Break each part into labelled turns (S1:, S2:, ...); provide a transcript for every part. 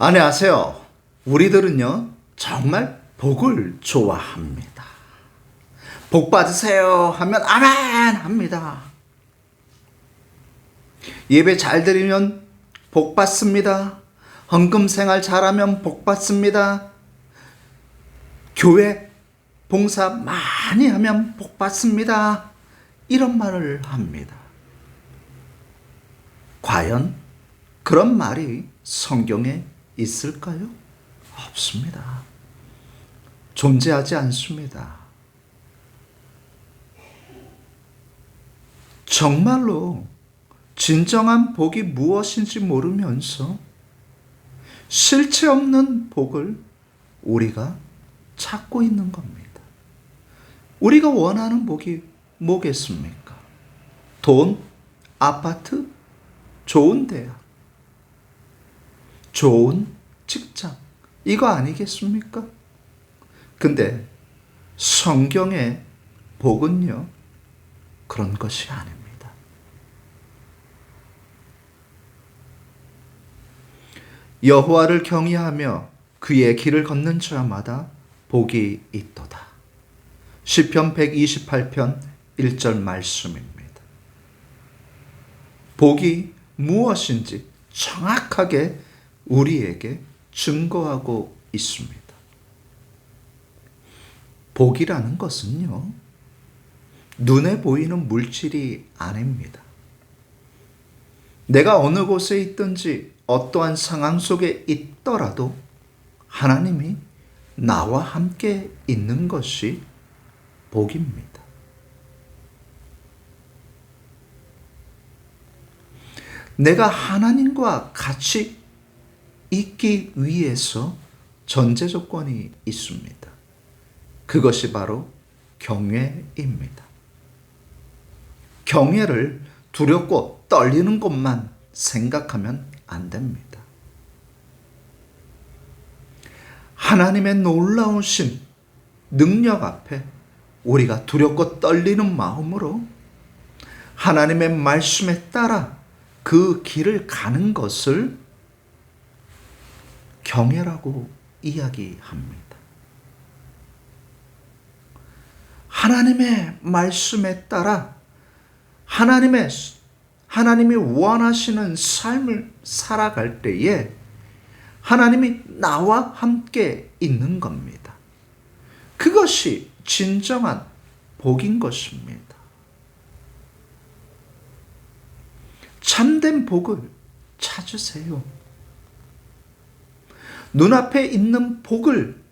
S1: 안녕하세요. 우리들은요, 정말 복을 좋아합니다. 복 받으세요 하면 아멘 합니다. 예배 잘 드리면 복 받습니다. 헌금 생활 잘하면 복 받습니다. 교회 봉사 많이 하면 복 받습니다. 이런 말을 합니다. 과연 그런 말이 성경에 있을까요? 없습니다. 존재하지 않습니다. 정말로 진정한 복이 무엇인지 모르면서 실체 없는 복을 우리가 찾고 있는 겁니다. 우리가 원하는 복이 뭐겠습니까? 돈, 아파트, 좋은 대학, 좋은 직장, 이거 아니겠습니까? 근데 성경의 복은요, 그런 것이 아닙니다. 여호와를 경외하며 그의 길을 걷는 자마다 복이 있도다. 시편 128편 1절 말씀입니다. 복이 무엇인지 정확하게 우리에게 증거하고 있습니다. 복이라는 것은요, 눈에 보이는 물질이 아닙니다. 내가 어느 곳에 있든지 어떠한 상황 속에 있더라도 하나님이 나와 함께 있는 것이 복입니다. 내가 하나님과 같이 있기 위해서 전제 조건이 있습니다. 그것이 바로 경외입니다. 경외를 두렵고 떨리는 것만 생각하면 안 됩니다. 하나님의 놀라우신 능력 앞에 우리가 두렵고 떨리는 마음으로 하나님의 말씀에 따라 그 길을 가는 것을 경외라고 이야기합니다. 하나님의 말씀에 따라 하나님의 하나님이 원하시는 삶을 살아갈 때에 하나님이 나와 함께 있는 겁니다. 그것이 진정한 복인 것입니다. 참된 복을 찾으세요. 눈앞에 있는 복을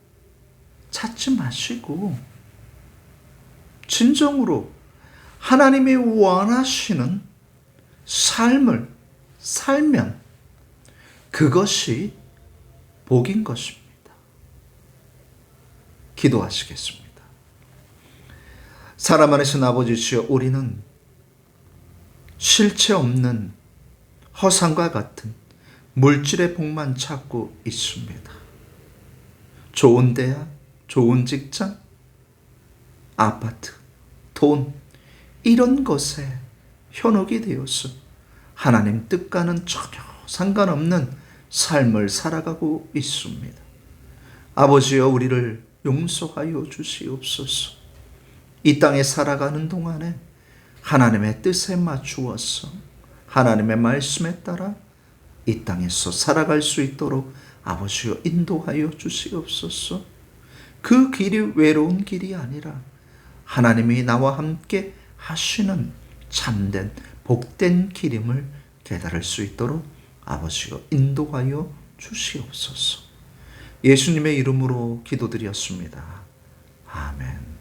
S1: 찾지 마시고, 진정으로 하나님이 원하시는 삶을 살면 그것이 복인 것입니다. 기도하시겠습니다. 사람 안에서 아버지시여 우리는 실체 없는 허상과 같은 물질의 복만 찾고 있습니다. 좋은 대학, 좋은 직장, 아파트, 돈, 이런 것에 현혹이 되어서 하나님 뜻과는 전혀 상관없는 삶을 살아가고 있습니다. 아버지여 우리를 용서하여 주시옵소서. 이 땅에 살아가는 동안에 하나님의 뜻에 맞추어서 하나님의 말씀에 따라 이 땅에서 살아갈 수 있도록 아버지여 인도하여 주시옵소서. 그 길이 외로운 길이 아니라 하나님이 나와 함께 하시는 참된 복된 길임을 깨달을 수 있도록 아버지가 인도하여 주시옵소서. 예수님의 이름으로 기도드렸습니다. 아멘.